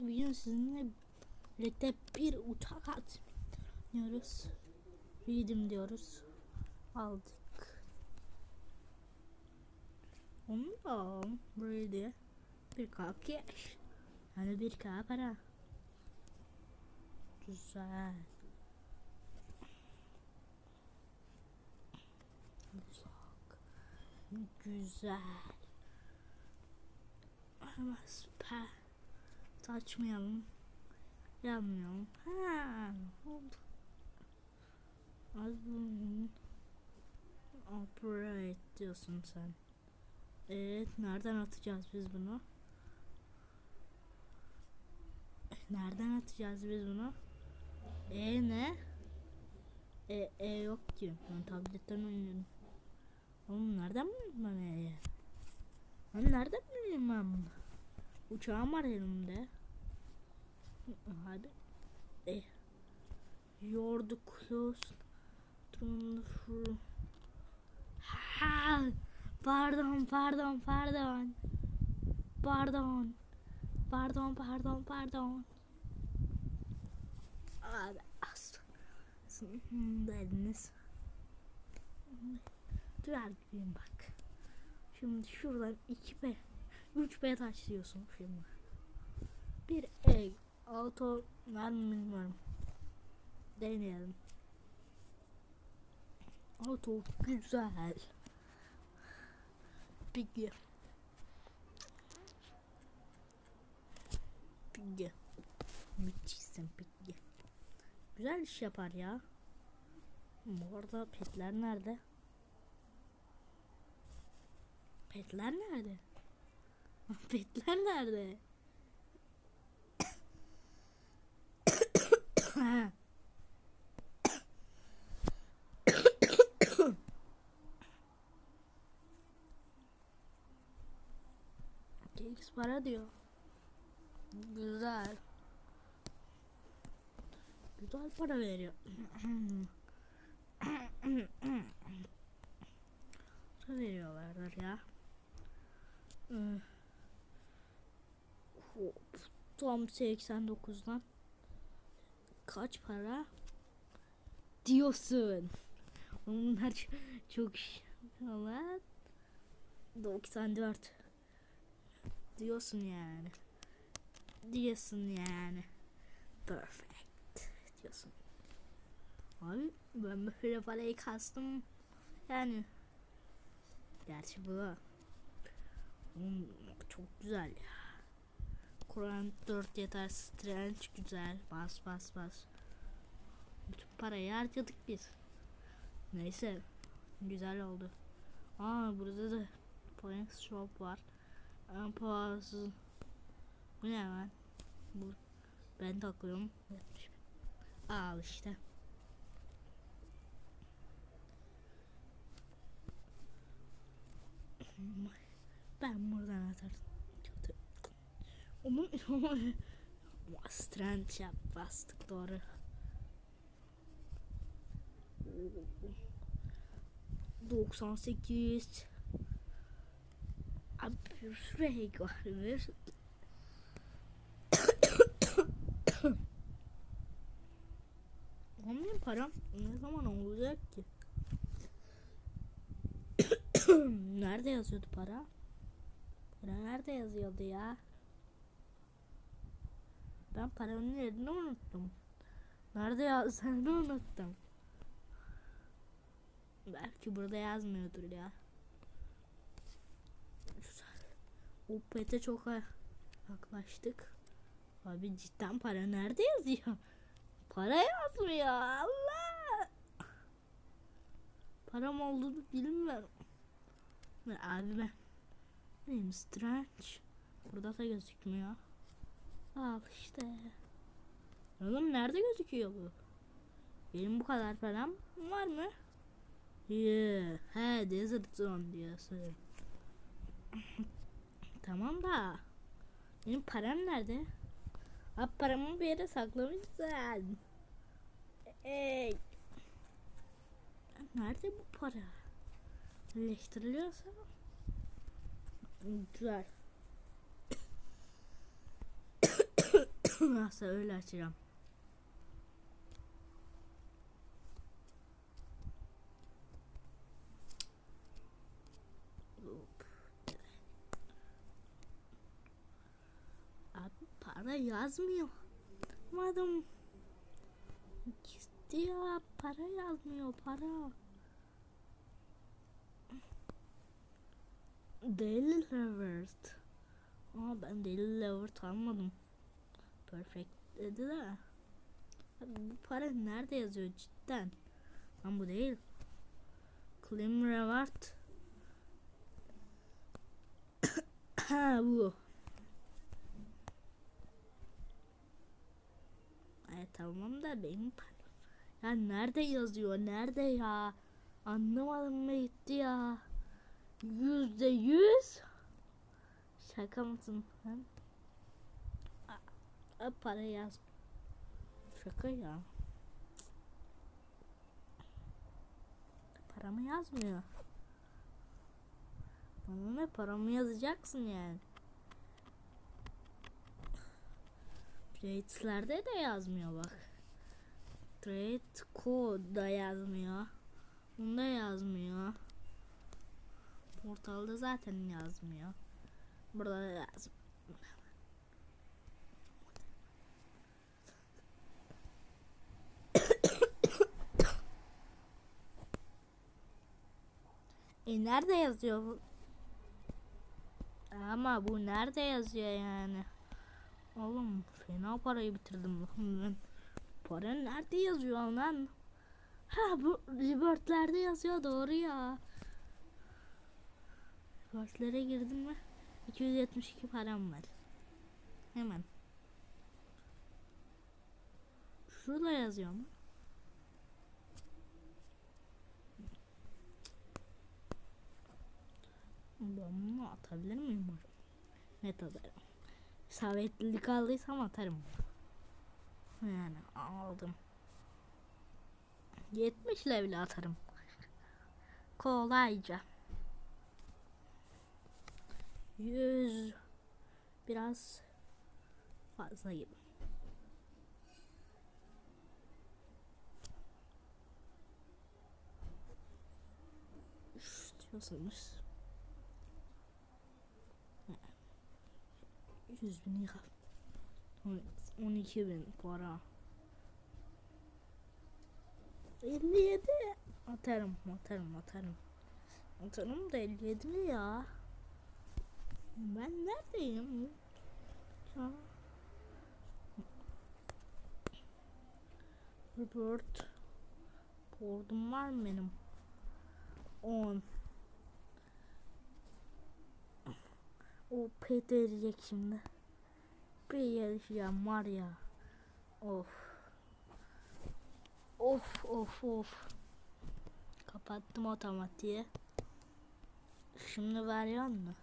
Bugün sizinle birlikte bir uçak atmıyoruz. Yedim diyoruz. Aldık. Onu da böyle bir kap cash. Yani bir kap para. Güzel. Güzel. Güzel. Ama süper. Açmayalım. Yanmayalım. Ha, oldu. Az operate diyorsun sen. Evet, nereden atacağız biz bunu? Nereden atacağız biz bunu? E ne? E, e yok ki. Ben tabletten oynuyorum. Oğlum nereden bileyim ben E'yi? Ben nereden bileyim ben bunu? Uçağım var elimde. Hadi. E. You're close. Ha! Pardon, pardon, pardon. Pardon. Pardon, pardon, pardon. Abi as. Dediniz. Duvar gibiyim bak. Şimdi şuradan iki be 3 B taşlıyorsun şimdi. Bir egg auto mı bilmiyorum. Deneyelim. Auto güzel. Piggy. Piggy. Müthişsin Piggy. Güzel iş yapar ya. Bu arada petler nerede? Petler nerede? Petler nerede? X para diyor. Güzel. Güzel para veriyor. para veriyorlardır ya. Hop. Tam 89'dan kaç para diyorsun? Onlar çok, ama 94 diyorsun yani. Diyorsun yani. Perfect diyorsun. Abi ben böyle parayı kastım. Yani gerçi bu çok güzel ya. Kur'an 4 yeter. Strange güzel. Bas bas bas. Bütün parayı harcadık biz. Neyse. Güzel oldu. Aa burada da Points Shop var. En pahalısı. Bu ne lan? Bu. Ben takıyorum. Al işte. Ben buradan atarım. Onun Strand yap bastık doğru. Doksan sekiz. Abi şuraya var. Benim param ne zaman olacak ki? Nerede yazıyordu para? Para nerede yazıyordu ya? Ben paramın yerini unuttum. Nerede yazdığını unuttum. Belki burada yazmıyordur ya. O pete çok yaklaştık. Abi cidden para nerede yazıyor? Para yazmıyor Allah. Param olduğunu bilmiyorum. Abi ben benim strange. Burada da gözükmüyor. Al işte. Oğlum nerede gözüküyor bu? Benim bu kadar param var mı? Yeah. He desert zone diyorsun. tamam da. Benim param nerede? Abi paramı bir yere saklamışsın. Ey. Nerede bu para? Birleştiriliyorsa güzel. Nasıl öyle açacağım. Abi para yazmıyor. Madem ya para yazmıyor para. Daily Reversed. Aa ben Daily Reversed almadım. Perfect dedi de. Bu para nerede yazıyor cidden? Lan bu değil. Claim Reward. ha bu. Ay tamam da benim param. Ya nerede yazıyor? Nerede ya? Anlamadım mı gitti ya? Yüzde yüz. Şaka mısın? Para yaz. Şaka ya. Paramı yazmıyor. Bana ne paramı yazacaksın yani. Trade'lerde de yazmıyor bak. Trade code da yazmıyor. Bunda yazmıyor. Portalda zaten yazmıyor. Burada da yazmıyor. E nerede yazıyor bu? Ama bu nerede yazıyor yani? Oğlum fena parayı bitirdim ben. Para nerede yazıyor lan? Ha bu Rebirth'lerde yazıyor doğru ya. Rebirth'lere girdim mi? 272 param var. Hemen. Şurada yazıyor mu? Bunu atabilir miyim? Net atarım. Sabitlilik aldıysam atarım. Yani aldım. 70 ile bile atarım. Kolayca. 100 biraz fazla gibi. diyorsanız 100 bin lira. 12 bin para. 57 atarım atarım atarım. Atarım da 57 mi ya? Ben neredeyim? Ya. Report Board'um var mı benim? 10 O pet şimdi. Bir yarışacağım var ya. Of. Of of of. Kapattım otomatiği. Şimdi veriyor mu?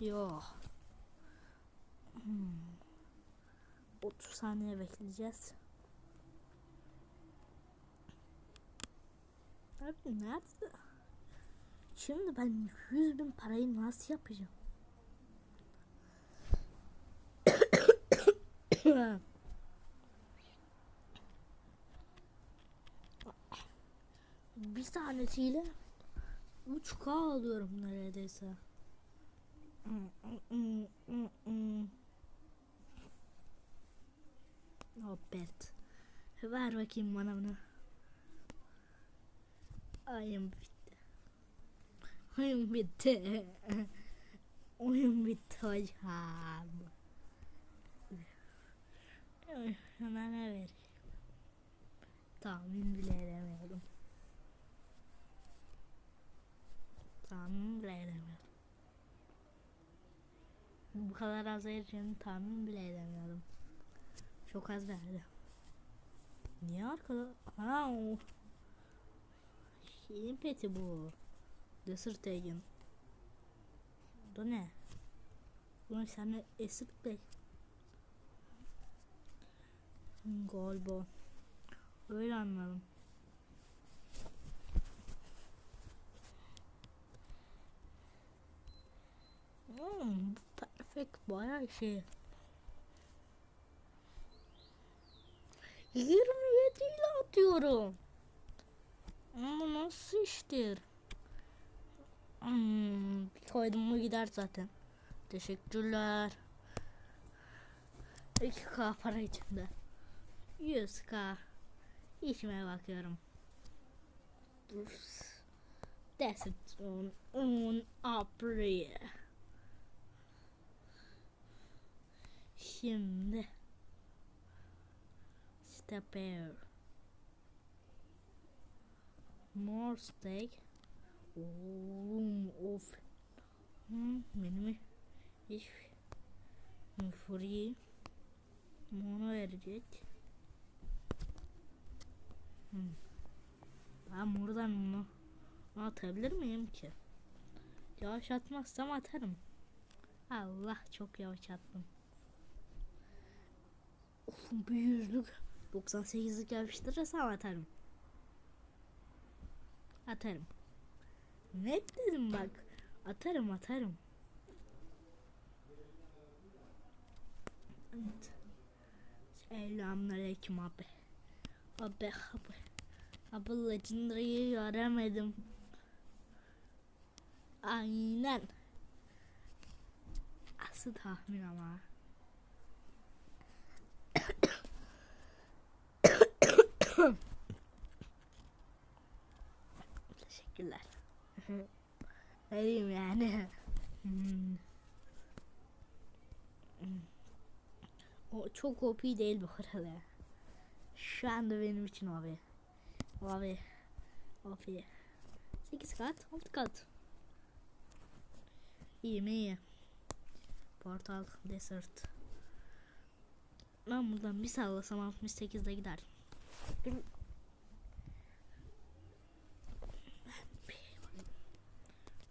Yok. Hmm. 30 saniye bekleyeceğiz. Abi nerede? Şimdi ben 100 bin parayı nasıl yapacağım? Bir tanesiyle 3K alıyorum neredeyse. Robert. Ver bakayım bana bunu. Oyun bitti. Oyun bitti. Oyun bitti hocam. Sana ne? Tahmin bile edemiyorum. Tahmin bile edemiyorum. Bu kadar az vereceğini tahmin bile edemiyorum. Çok az verdi. Niye arkada? Ha o. Şeyin peti bu. Desert Agent. Bu ne? Bunu sana Esir Bey. Galiba. Öyle anladım. Hmm, perfect bayağı şey. 27 ile atıyorum. Ama nasıl iştir? Hmm, koydum mu gider zaten. Teşekkürler. 2k para içinde. 100k. İşime bakıyorum. Desert on on April. Şimdi step air. More steak. Oğlum of. Hmm, benim iş free. Bunu verecek. Ben buradan bunu atabilir miyim ki? Yavaş atmazsam atarım. Allah çok yavaş attım. Of bir yüzlük 98'lik yapıştırırsam atarım. Atarım. Net dedim bak. Atarım atarım. Evet. Selamünaleyküm abi. Abi abi. Abi Legendary'yi göremedim. Aynen. Asıl tahmin ama. Teşekkürler. ne diyeyim yani. Hmm. O çok OP değil bu arada. Şu anda benim için abi. Abi. Abi. 8 kat, 6 kat. İyi mi iyi. Portal, desert. Ben buradan bir sallasam 68'de gider. Dur.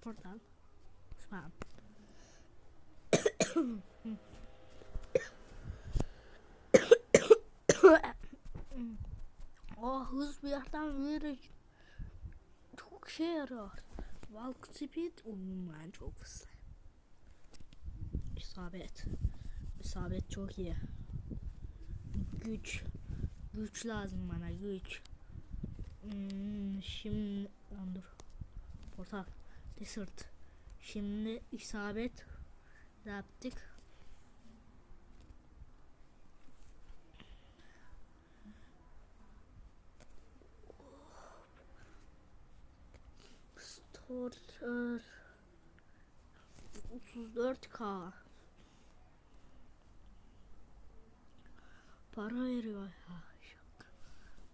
Portal. Spam. oh hız bir yerden vererek çok şey yarar. Walk speed oğlum ben çok hızlı. İsabet. İsabet çok iyi. Güç. Güç lazım bana güç. Hmm, şimdi Lan dur. Portal. Desert. Şimdi isabet yaptık. Starter 34k Para veriyor ya.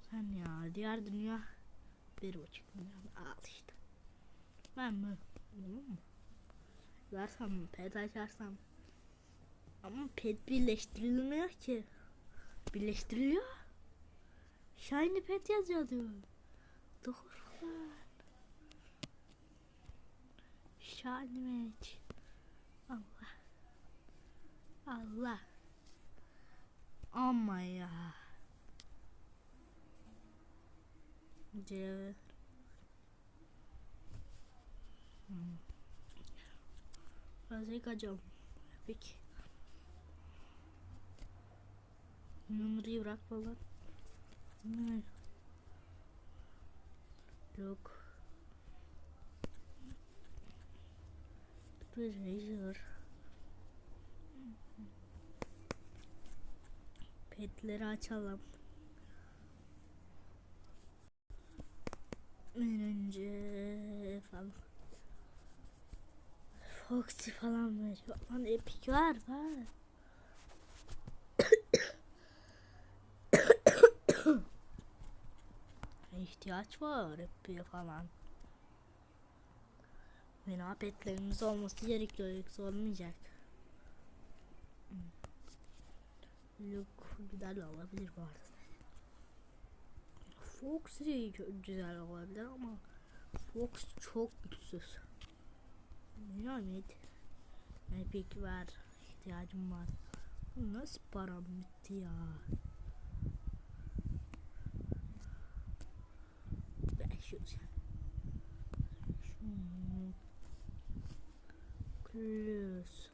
Sen ya diğer dünya bir buçuk milyon al işte. Ben mi? Olur mu? Versem pet açarsam. Ama pet birleştirilmiyor ki. Birleştiriliyor. Shiny pet yazıyor diyor. Doğru lan. Shiny match. Allah. Allah. Ama ya. Cevher. Hmm. Fazla yıkacağım. Peki. Numarayı bırak falan. Ne? Yok. Bir razor. Petleri açalım. Önce falan. Foxy falan veriyor. Lan Epic var var. İhtiyaç var Epic'e falan. Fena petlerimiz olması gerekiyor yoksa olmayacak. Look güzel olabilir bu arada. Foxy güzel olabilir ama Fox çok güçsüz. Dinamit. Epic ver. ihtiyacım var. Nasıl param bitti ya? Beş yüz. Hmm. Close.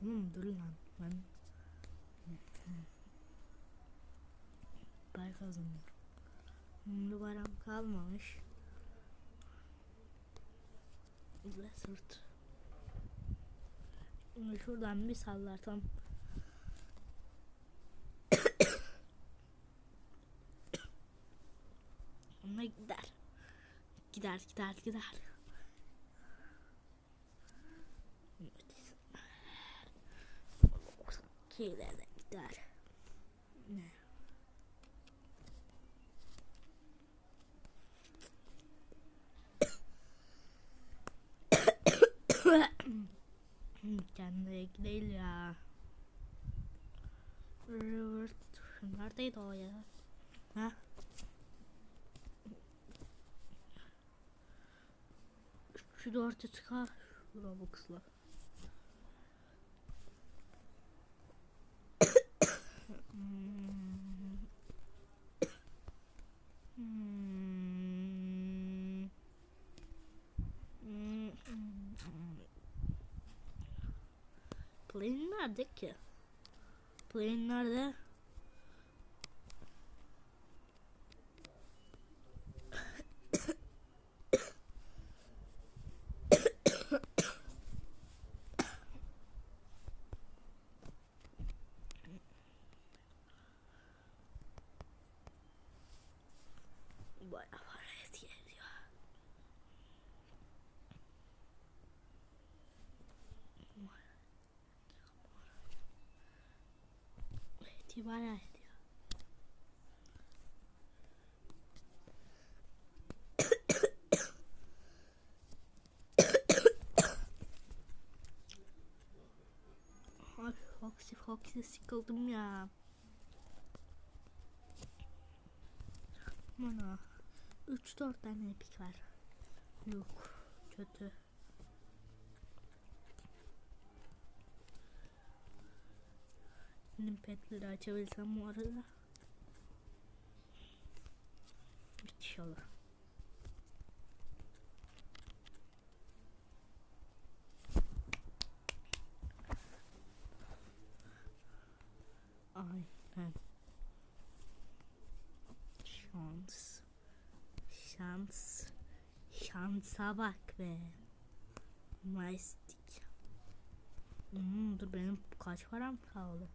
Hmm, dur lan. Ben kazanıyorum. Şimdi param kalmamış. Ve sırt. Şuradan bir sallarsam. Ona gider. Gider gider gider. De gider. Ne? Kendine değil ya. Neredeydi o ya? Ha? Şu dörtü çıkar. Robux'la. Play another kid. Play another. Ediyor. Ay Foxy Foxy sıkıldım ya. Bana 3-4 tane epik var. Yok kötü. Petleri açabilsem bu arada. Olur. Aynen. Şans. Şans. Şansa bak be. Maistik. Hmm, dur benim kaç param kaldı?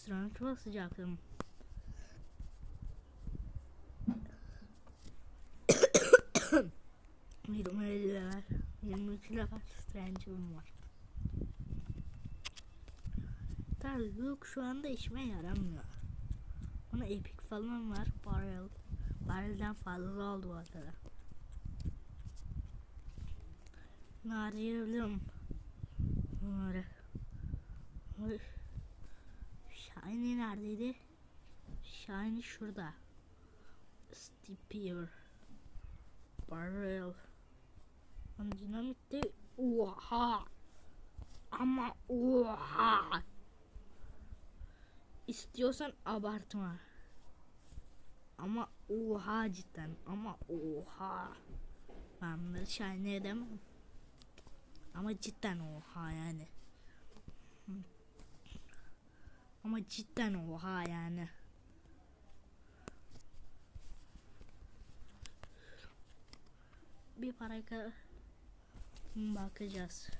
Yirmi elli var. Yirmi üç level Strange'ım var. Yok şu anda işime yaramıyor. Ona epic falan var. Barrel. Barrel'den fazla oldu bu arada. Bunu arayabilirim. Bunları. Shiny neredeydi? Shiny şurada. Steepier. Barrel. Dinamitte. Oha. Ama oha. İstiyorsan abartma. Ama oha cidden. Ama oha. Ben bunları shiny edemem. Ama cidden oha yani. Ama cidden oha yani. Bir para ka- bakacağız.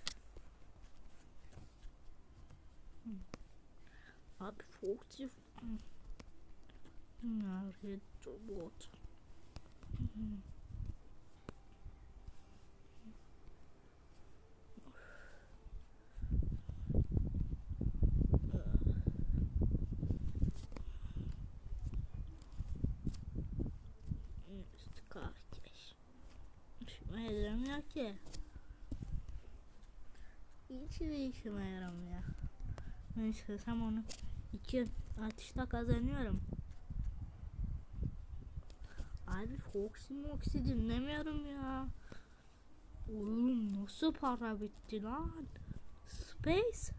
Abi Foxy Nerede robot? Hmm. Üstü kardeş. İşime yaramıyor ki. Hiç de işime yaramıyor. Ben istesem onu iki atışta kazanıyorum. Abi Foxy Moxy dinlemiyorum ya. Oğlum nasıl para bitti lan? Space.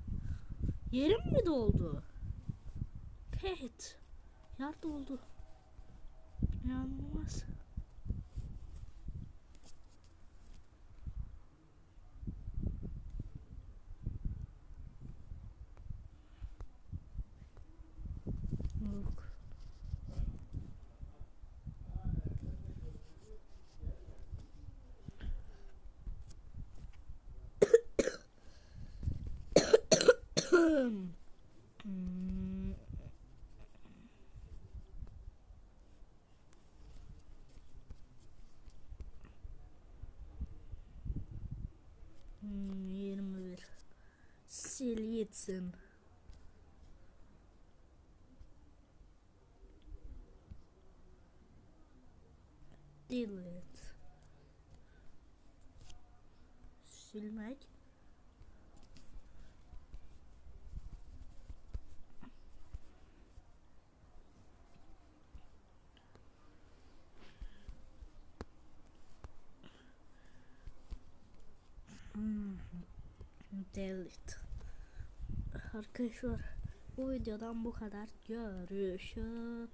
Yerim mi doldu? Pet. Yer doldu. İnanılmaz. 21 Силицин Dillet Silmek Arkadaşlar bu videodan bu kadar. Görüşürüz.